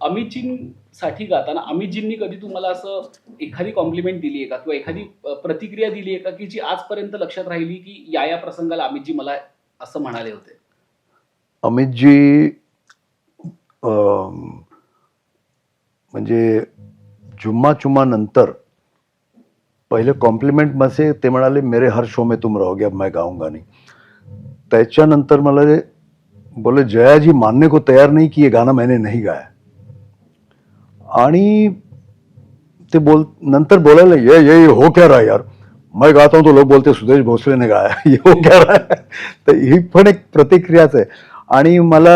अमितजींसाठी गाताना अमितजींनी कधी तुम्हाला असं एखादी कॉम्प्लिमेंट दिली आहे का? किंवा एखादी प्रतिक्रिया दिली आहे का की जी आजपर्यंत लक्षात राहिली की या या प्रसंगाला अमितजी मला असं म्हणाले होते? अमितजी अं, म्हणजे जुम्मा चुम्मा नंतर पहिले कॉम्प्लिमेंट मसे ते म्हणाले मेरे हर शो में तुम रहोगे अब मैं गाऊंगा नहीं. त्याच्यानंतर मला बोले जया जी मानने को तैयार नहीं कि ये गाना मैंने नहीं गाया. आणि ते बोल नंतर बोलायला ये ये हो क्या रहा यार? मैं गाता हूं तो लोग बोलते सुदेश भोसले ने गाया ये हो क्या रहा तर ही पण एक प्रतिक्रियाच आहे. आणि मला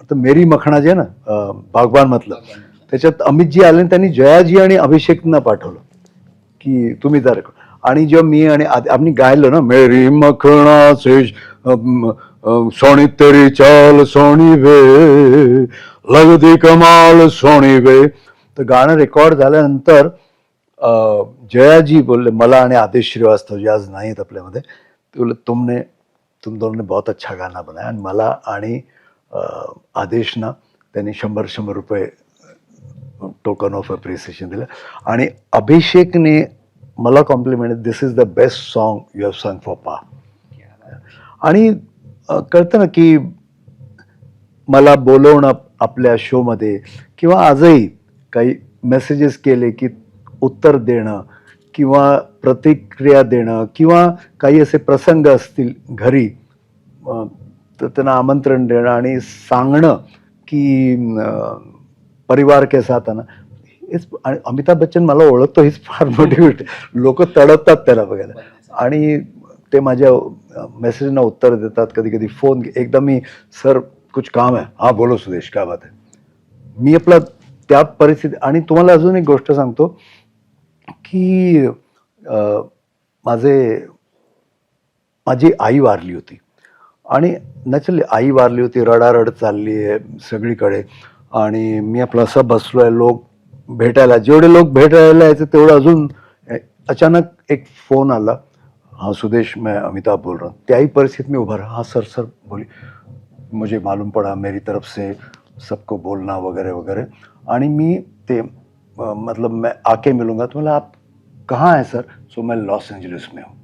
आता मेरी मखणा जे आहे ना अं, बागबान मधलं त्याच्यात अमितजी आले त्यांनी जयाजी आणि अभिषेकना पाठवलं की तुम्ही जर आणि जेव्हा मी आणि आम्ही गायलो ना मेरी मखणा सोनी तेरी चाल सोनी वे लगदी कमाल सोनी वे. तर गाणं रेकॉर्ड झाल्यानंतर जयाजी बोलले मला आणि आदेश श्रीवास्तव जे आज नाहीत आपल्यामध्ये. ते बोलले तुमने तुम दोनों ने बहुत अच्छा गाना बनाया आणि मला आणि आदेशना त्यांनी शंभर शंभर रुपये टोकन ऑफ अप्रिसिएशन दिलं. आणि अभिषेकने मला compliment this is the best song you have song for Pa आणि कळतं ना की मला बोलवणं आपल्या शोमध्ये किंवा आजही काही मेसेजेस केले की उत्तर देणं किंवा प्रतिक्रिया देणं किंवा काही असे प्रसंग असतील घरी तर त्यांना आमंत्रण देणं आणि सांगणं की परिवार के साथ आना हेच आणि अमिताभ बच्चन मला ओळखतो हीच फार मोठी गोष्ट लोक तडपतात त्याला बघायला. आणि ते माझ्या मेसेजना उत्तर देतात कधी कधी फोन एकदा मी सर कुछ काम आहे हा बोलो सुदेश काय बात आहे मी आपला त्या परिस्थिती आणि तुम्हाला अजून एक गोष्ट सांगतो की माझे माझी आई वारली होती. आणि नॅचरली आई वारली होती रडारड चालली आहे सगळीकडे. आणि मी आपला असं बसलो आहे लोक भेटायला जेवढे लोक भेटायला यायचे तेवढं अजून अचानक एक फोन आला. हाँ सुदेश मैं अमिताभ बोल रहा हूँ। त्याही परिस्थितीत मी उभा रहा। हाँ सर सर बोली मुझे मालूम पड़ा मेरी तरफ से सबको बोलना वगैरह वगैरह। आणि मी ते मतलब मैं आके मिलूंगा। तो मला आप कहाँ हैं सर? सो मैं लॉस एंजलिस में हूँ।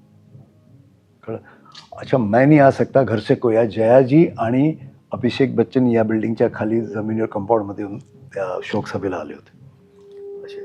अच्छा मैं नहीं आ सकता। घर से कोई आहे जयाजी आणि अभिषेक बच्चन या बिल्डिंगच्या खाली जमिनीवर कंपाऊंडमध्ये येऊन त्या शोकसभेला आले होते. असे